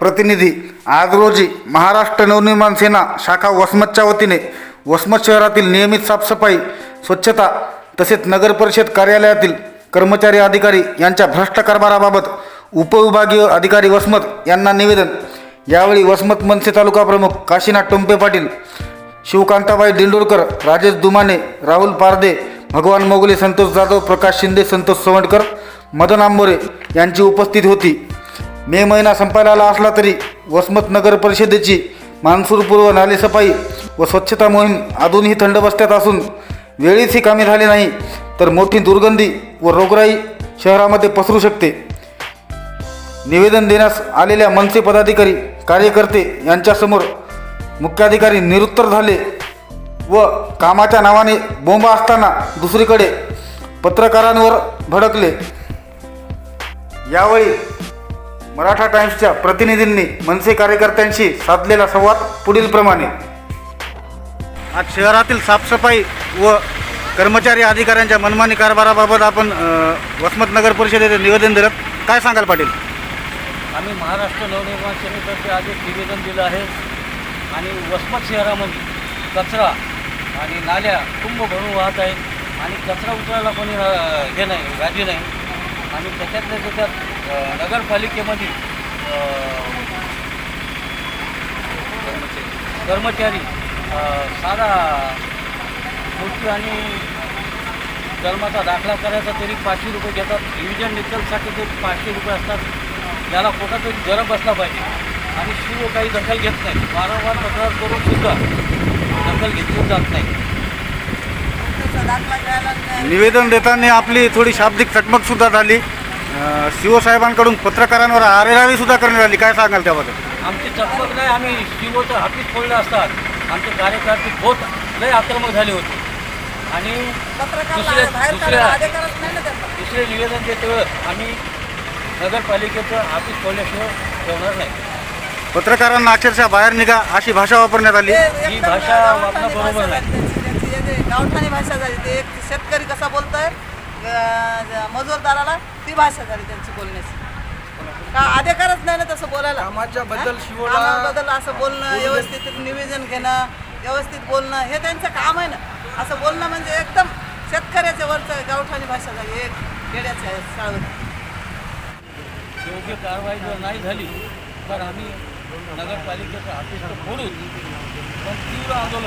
प्रतिनिधी आज रोजी महाराष्ट्र नवनिर्माण सेना शाखा वसमतच्या वतीने वसमत शहरातील नियमित साफसफाई स्वच्छता तसेच नगर परिषद कार्यालयातील कर्मचारी अधिकारी यांच्या भ्रष्ट कारभाराबाबत उपविभागीय अधिकारी वसमत यांना निवेदन. यावेळी वसमत मनसे तालुका प्रमुख काशीनाथ टोंपे पाटील शिवकांताबाई दिंडोरकर राजेश दुमाने राहुल पारदे भगवान मोगले संतोष जाधव प्रकाश शिंदे संतोष सवंडकर मदन आंबोरे यांची उपस्थित होती. मे महिना संपायला आला असला तरी वसमत नगर परिषदेची मान्सूरपूर्व नालेसफाई व स्वच्छता मोहीम अजूनही थंड बसत्यात असून वेळीच ही कामे झाली नाही तर मोठी दुर्गंधी व रोगराई शहरामध्ये पसरू शकते. निवेदन देण्यास आलेल्या मनसे पदाधिकारी कार्यकर्ते यांच्यासमोर मुख्याधिकारी निरुत्तर झाले व कामाच्या नावाने बोंबा असताना दुसरीकडे पत्रकारांवर भडकले. यावेळी मराठा टाइम्सच्या प्रतिनिधींनी मनसे कार्यकर्त्यांशी साधलेला संवाद पुढील प्रमाणे आज शहरातील साफसफाई व कर्मचारी अधिकाऱ्यांच्या मनमानी कारभाराबाबत आपण वसमत नगर परिषदेचे निवेदन दिलं. काय सांगाल पाटील? आम्ही महाराष्ट्र नवनिर्माण सेनेतर्फे आज एक निवेदन दिलं आहे. आणि वसमत शहरामध्ये कचरा आणि नाल्या कुंभ भरून वाहत आहेत. आणि कचरा उचलायला कोणी हे नाही राजी नाही. आणि त्याच्यातल्या त्याच्यात नगरपालिकेमध्ये कर्मचारी साधा मृत्यू आणि जन्माचा दाखला करायचा तरी पाचशे रुपये घेतात. रिव्हिजन निकलसाठी ते पाचशे रुपये असतात. याला कुठं तरी जरब बसला पाहिजे. आणि शिव काही दखल घेत नाही. वारंवार तक्रार करून सुद्धा दखल घेतली जात नाही. निवेदन देताना आपली थोडी शाब्दिक चकमक सुद्धा झाली. अ, शिवसाहेबांकडून पत्रकारांवर आरेरावी सुद्धा करण्यात आली. काय सांगाल त्याबद्दल? आमची चकमक नाही. आम्ही शिवचं हापीस फोडलं असतात. आमचे कार्यकर्ते बहुत लय आक्रमक झाले होते. आणि दुसरे दुसरे निवेदन देते वेळ आम्ही नगरपालिकेचं ऑफिस खोलल्याशिवाय ठेवणार नाही. पत्रकारांना अक्षरशः बाहेर निघा अशी भाषा वापरण्यात आली. ही भाषा वापरणं बरोबर नाही. गावठाणी भाषा झाली ते. एक शेतकरी कसा बोलतोय मजूरदाराला ती भाषा झाली त्यांची बोलण्याची. का अधिकारच नाही ना तसं बोलायला. कामाच्या बद्दल हा? शिवोला- कामाबद्दल असं बोलणं व्यवस्थित निवेदन घेणं व्यवस्थित बोलणं हे त्यांचं काम आहे ना. असं बोलणं म्हणजे एकदम शेतकऱ्याच्या वरचं गावठाणी भाषा झाली. एक खेड्याच्या शाळेत योग्य कारवाई जर नाही झाली तर आम्ही નગરપાલિકા આપીશ તો ખોડું પણ તીવ્ર આંદોલન